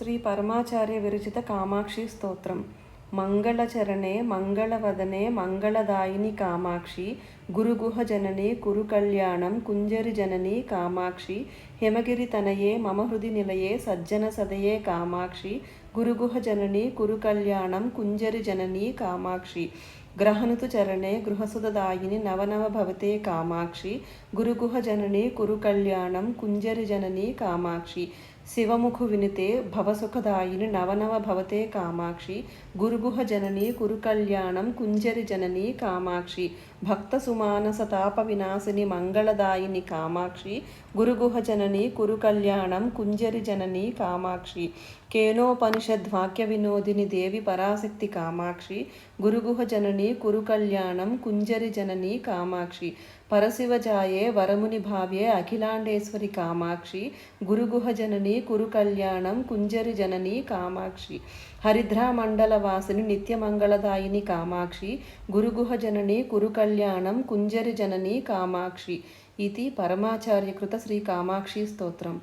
శ్రీ పరమాచార్య విరచిత కామాక్షి స్తోత్రం. మంగళచరణే మంగళవదనే మంగళదాయిని కామాక్షి గురుగుహ జనని కురుకళ్యాణం కుంజరి జనని కామాక్షి హిమగిరి తనయే మమ హృది నిలయే సజ్జన సదయే కామాక్షి గురుగుహ జనని కురుకళ్యాణం కుంజరి జనని కామాక్షి. గ్రహణుతు చరణే గృహసుదాయిని నవనవ భవతే కామాక్షి గురుగుహ జనని కురు కళ్యాణం కుంజరి జనని కామాక్షి శివముఖు వినితే భవసుఖదాయిని నవనవ భవతే కామాక్షి గురుగుహ జనని కురు కళ్యాణం కుంజరి జనని కామాక్షి భక్త సుమానస తాప వినాశిని మంగళదాయిని కామాక్షి గురుగుహ జనని కురు కళ్యాణం కుంజరి జనని కామాక్షి కేనోపనిషద్ వాక్య వినోదిని దేవి పరాశక్తి కామాక్షి గురుగుహ జనని కురు కళ్యాణం కుంజరి జనని కామాక్షి పరశివజాయే వరముని భావ్యే అఖిలాండేశ్వరి కామాక్షి గురుగుహ జనని కురు కుంజరి జనని కామాక్షి హరిద్రామండల వాసిని నిత్యమంగళదాయిని కామాక్షి గురుగుహ జనని కురు కుంజరి జనని కామాక్షి. ఇది పరమాచార్యకృత శ్రీ కామాక్షి స్తోత్రం.